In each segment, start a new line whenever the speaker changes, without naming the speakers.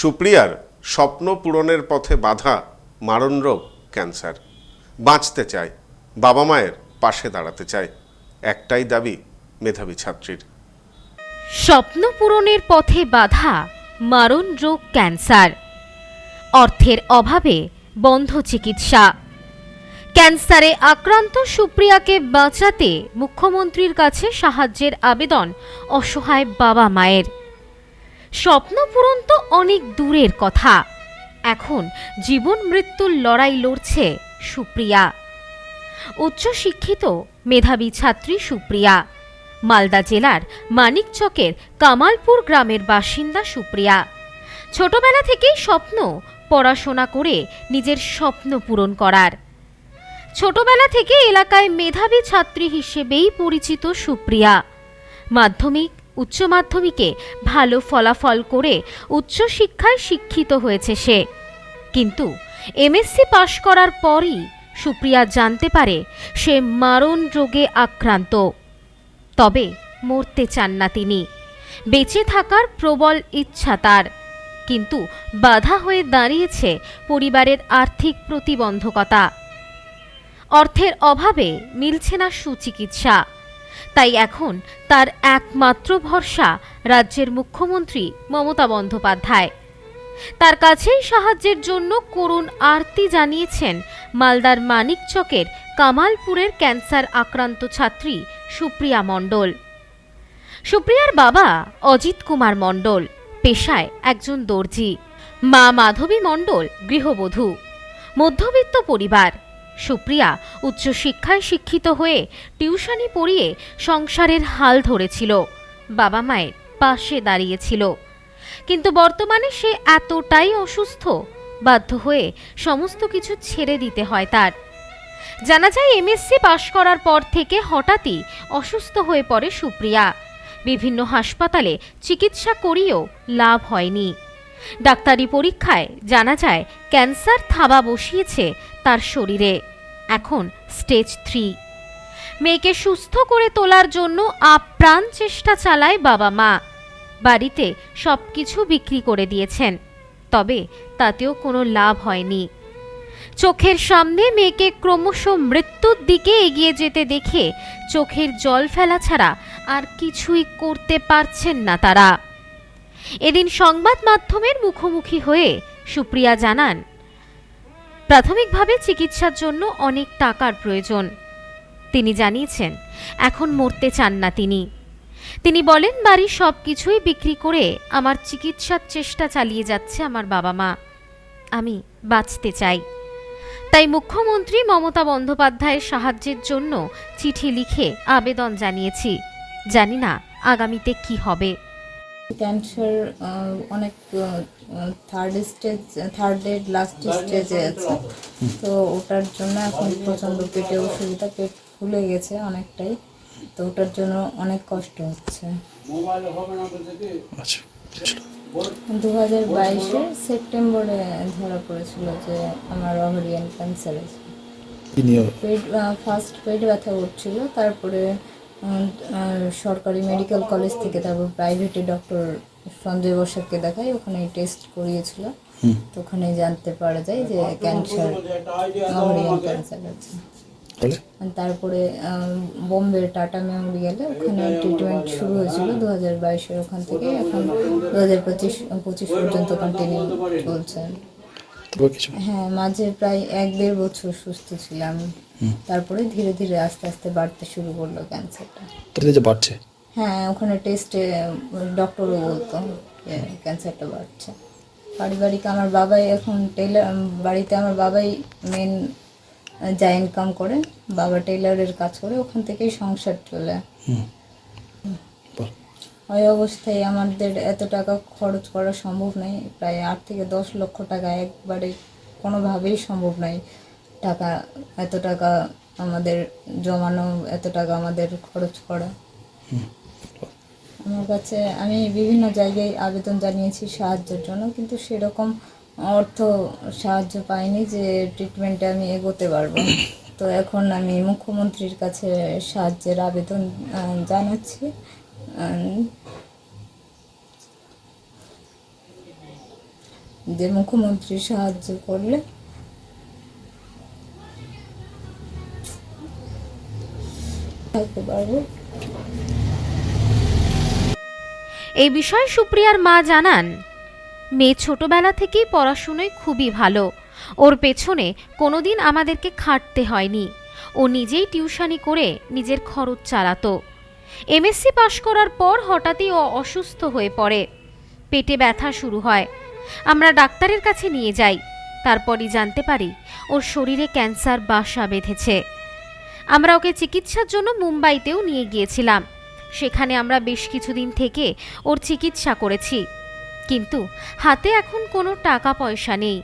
সুপ্রিয়ার স্বপ্ন পূরণের পথে বাধা মারণ রোগ ক্যান্সার। বাঁচতে চায়, বাবা মায়ের পাশে দাঁড়াতে চায়, একটাই দাবি মেধাবী ছাত্রীর।
স্বপ্ন পূরণের পথে বাধা মারণ রোগ ক্যান্সার। অর্থের অভাবে বন্ধ চিকিৎসা। ক্যান্সারে আক্রান্ত সুপ্রিয়াকে বাঁচাতে মুখ্যমন্ত্রীর কাছে সাহায্যের আবেদন অসহায় বাবা মায়ের। স্বপ্ন পূরণ তো অনেক দূরের কথা। এখন জীবন মৃত্যুর লড়াই লড়ছে সুপ্রিয়া। উচ্চশিক্ষিত মেধাবী ছাত্রী সুপ্রিয়া। মালদা জেলার মানিকচকের কামালপুর গ্রামের বাসিন্দা সুপ্রিয়া। ছোটবেলা থেকেই স্বপ্ন পড়াশোনা করে নিজের স্বপ্ন পূরণ করার। ছোটবেলা থেকে এলাকায় মেধাবী ছাত্রী হিসেবেই পরিচিত সুপ্রিয়া। মাধ্যমিক উচ্চ মাধ্যমিকে ভালো ফলাফল করে উচ্চশিক্ষায় শিক্ষিত হয়েছে সে। কিন্তু এমএসসি পাশ করার পরই সুপ্রিয়া জানতে পারে সে মারণ রোগে আক্রান্ত। তবে মরতে চান না তিনি। বেঁচে থাকার প্রবল ইচ্ছা তার। কিন্তু বাধা হয়ে দাঁড়িয়েছে পরিবারের আর্থিক প্রতিবন্ধকতা। অর্থের অভাবে মিলছে না সুচিকিৎসা। তাই এখন তার একমাত্র ভরসা রাজ্যের মুখ্যমন্ত্রী মমতা বন্দ্যোপাধ্যায়। তার কাছেই সাহায্যের জন্য করুণ আরতি জানিয়েছেন মালদার মানিকচকের কামালপুরের ক্যান্সার আক্রান্ত ছাত্রী সুপ্রিয়া মণ্ডল। সুপ্রিয়ার বাবা অজিত কুমার মণ্ডল পেশায় একজন দর্জি। মা মাধবী মণ্ডল গৃহবধূ। মধ্যবিত্ত পরিবার। সুপ্রিয়া উচ্চশিক্ষায় শিক্ষিত হয়ে টিউশনি পড়িয়ে সংসারের হাল ধরেছিল। বাবা মায়ের পাশে দাঁড়িয়েছিল। কিন্তু বর্তমানে সে এতটাই অসুস্থ, বাধ্য হয়ে সমস্ত কিছু ছেড়ে দিতে হয় তার। জানা যায় এমএসসি পাশ করার পর থেকে হঠাৎই অসুস্থ হয়ে পড়ে সুপ্রিয়া। বিভিন্ন হাসপাতালে চিকিৎসা করিয়েও লাভ হয়নি। ডাক্তারি পরীক্ষায় জানা যায়, ক্যান্সার থাবা বসিয়েছে তার শরীরে। এখন স্টেজ থ্রি মেয়েকে সুস্থ করে তোলার জন্য আপ্রাণ চেষ্টা চালায় বাবা মা। বাড়িতে সব কিছু বিক্রি করে দিয়েছেন, তবে তাতেও কোনো লাভ হয়নি। চোখের সামনে মেয়েকে ক্রমশ মৃত্যুর দিকে এগিয়ে যেতে দেখে চোখের জল ফেলা ছাড়া আর কিছুই করতে পারছেন না তারা। এদিন সংবাদ মাধ্যমের মুখোমুখি হয়ে সুপ্রিয়া জানান প্রাথমিকভাবে চিকিৎসার জন্য অনেক টাকার প্রয়োজন। তিনি জানিয়েছেন, এখন মরতে চান না তিনি। তিনি বলেন, বাড়ির সব কিছুই বিক্রি করে আমার চিকিৎসার চেষ্টা চালিয়ে যাচ্ছে আমার বাবা মা। আমি বাঁচতে চাই। তাই মুখ্যমন্ত্রী মমতা বন্দ্যোপাধ্যায়ের সাহায্যের জন্য চিঠি লিখে আবেদন জানিয়েছি। জানি না আগামীতে কি হবে।
ক্যান্সার অনেক থার্ড স্টেজ থার্ড এর লাস্ট স্টেজে আছে। তো ওটার জন্য এখন প্রচণ্ড পেটে অসুবিধা পেট ফুলে গেছে অনেকটাই। তো ওটার জন্য অনেক কষ্ট হচ্ছে।
আচ্ছা
দু হাজার বাইশে সেপ্টেম্বরে ধরা পড়েছিল যে আমার ওভারিয়ান ক্যান্সার আছে পেট ফার্স্ট পেট ব্যথা উঠছিল তারপরে সরকারি মেডিকেল কলেজ থেকে তারপর প্রাইভেটে ডক্টর সঞ্জয় বসাককে দেখাই ওখানে টেস্ট করিয়েছিল। তো ওখানে জানতে পারা যায় যে ক্যান্সার ওভারিয়ান ক্যান্সার আছে। তারপরে বোম্বে টাটা মেমোরিয়ালে ওখানে ট্রিটমেন্ট শুরু হয়েছিল দু হাজার বাইশের ওখান থেকে এখন দু হাজার পঁচিশ পঁচিশ পর্যন্ত কন্টিনিউ চলছে।
তবে কিছু
হ্যাঁ মাঝে প্রায় এক দেড় বছর সুস্থ ছিলাম। তারপরে ধীরে ধীরে আস্তে আস্তে বাড়তে শুরু করল ক্যান্সারটা।
তাহলে যে বাড়ছে?
হ্যাঁ ওখানে টেস্টে ডক্টরও বলতো ক্যান্সারটা বাড়ছে। পারিবারিক আমার বাবাই এখন টেলার বাড়িতে আমার বাবাই মেন যা ইনকাম করে বাবা টেলারের কাজ করে ওখান থেকেই সংসার চলে। ওই অবস্থায় আমাদের এত টাকা খরচ করা সম্ভব নয় প্রায় আট থেকে দশ লক্ষ টাকা একবারে কোনোভাবেই সম্ভব নয় টাকা এত টাকা আমাদের জমানো এত টাকা আমাদের খরচ করা। আমার কাছে আমি বিভিন্ন জায়গায় আবেদন জানিয়েছি সাহায্যের জন্য কিন্তু সেরকম অর্থ সাহায্য পাইনি যে ট্রিটমেন্টে আমি এগোতে পারব। তো এখন আমি মুখ্যমন্ত্রীর কাছে সাহায্যের আবেদন জানাচ্ছি। যে মুখ্যমন্ত্রী সাহায্য করলে। থাকতে পারব
এই বিষয়ে সুপ্রিয়ার মা জানান, মেয়ে ছোটবেলা থেকেই পড়াশুনোয় খুবই ভালো। ওর পেছনে কোনোদিন আমাদেরকে খাটতে হয়নি। ও নিজেই টিউশনি করে নিজের খরচ চালাতো। এমএসসি পাশ করার পর হঠাৎই ও অসুস্থ হয়ে পড়ে। পেটে ব্যথা শুরু হয়। আমরা ডাক্তারের কাছে নিয়ে যাই। তারপরই জানতে পারি, ওর শরীরে ক্যান্সার বাসা বেঁধেছে। আমরা ওকে চিকিৎসার জন্য মুম্বাইতেও নিয়ে গিয়েছিলাম। সেখানে আমরা বেশ কিছুদিন থেকে ওর চিকিৎসা করেছি। কিন্তু হাতে এখন কোনো টাকা পয়সা নেই।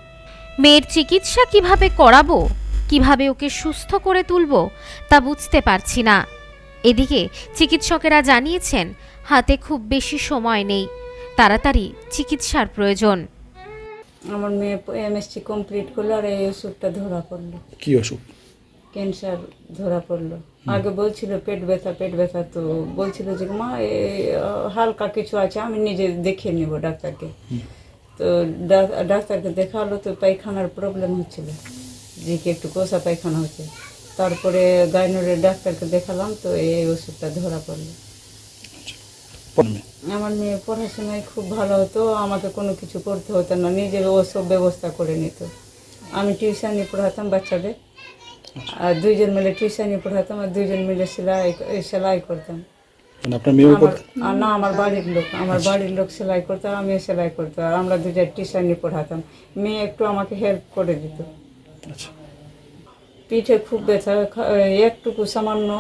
মেয়ের চিকিৎসা কীভাবে করাবো, কীভাবে ওকে সুস্থ করে তুলবো, তা বুঝতে পারছি না। এদিকে চিকিৎসকেরা জানিয়েছেন, হাতে খুব বেশি সময় নেই। তাড়াতাড়ি চিকিৎসার প্রয়োজন।
আমার মেয়ে এমএসসি কমপ্লিট করল আর এই ওষুধটা ধরা পড়ল।
কি অসুখ
ক্যান্সার ধরা পড়ল। আগে বলছিল পেট ব্যথা পেট ব্যথা তো বলছিল যে মা হালকা কিছু আছে আমি নিজে দেখিয়ে নেব ডাক্তারকে। তো ডাক্তারকে দেখাল তো পায়খানার প্রবলেম হচ্ছিল। যে কি একটু কোষা পায়খানা হচ্ছে। তারপরে গাইনোরের ডাক্তারকে দেখালাম তো এই ওষুধটা ধরা পড়ল।
পড়ে মেয়ে।
আমার মেয়ে পড়াশোনায় খুব ভালো হতো আমাকে কোনো কিছু করতে হতো না নিজের ও সব ব্যবস্থা করে নিত। আমি টিউশনি পড়াতাম বাচ্চাদের আর দুইজন মিলে টিউশনি পড়াতাম আর দুইজন মিলে সেলাই সেলাই করতাম।
মানে
না আমার বাড়ির লোক আমার বাড়ির লোক সেলাই করতো আমিও সেলাই করতো আর আমরা দুজন টিউশনি পড়াতাম। মেয়ে একটু আমাকে হেল্প করে দিত।
আচ্ছা।
পিঠে খুব ব্যথা একটুকু সামান্য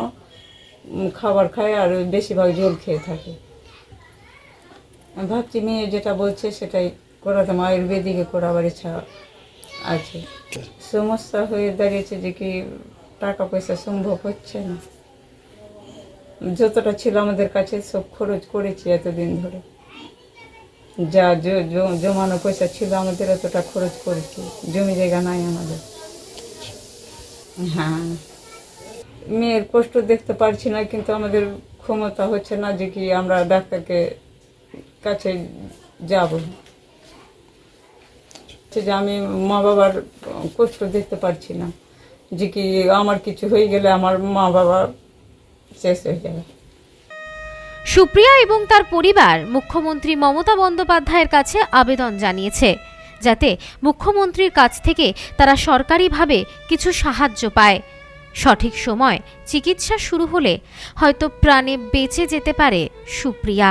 খাবার খায় আর বেশিরভাগ জল খেয়ে থাকে। ভাবছি মেয়ে যেটা বলছে সেটাই করাতাম আয়ুর্বেদিকে করাবার ইচ্ছা আছে। সমস্যা হয়ে দাঁড়িয়েছে যে কি টাকা পয়সা সম্ভব হচ্ছে না। যতটা ছিল আমাদের কাছে সব খরচ করেছি এতদিন ধরে। যা জমানো পয়সা ছিল আমাদের এতটা খরচ করেছি, জমি জায়গা নাই আমাদের। হ্যাঁ। মেয়ের কষ্ট দেখতে পারছি না, কিন্তু আমাদের ক্ষমতা হচ্ছে না যে কি আমরা ডাক্তারকে কাছে যাব। যে আমি মা বাবার কষ্ট দেখতে পারছি না। যে কি আমার কিছু হয়ে গেলে আমার মা বাবা শেষ হয়ে যাবে।
সুপ্রিয়া এবং তার পরিবার মুখ্যমন্ত্রী মমতা বন্দ্যোপাধ্যায়ের কাছে আবেদন জানিয়েছে, যাতে মুখ্যমন্ত্রীর কাছ থেকে তারা সরকারিভাবে কিছু সাহায্য পায়। সঠিক সময় চিকিৎসা শুরু হলে হয়তো প্রাণে বেঁচে যেতে পারে সুপ্রিয়া।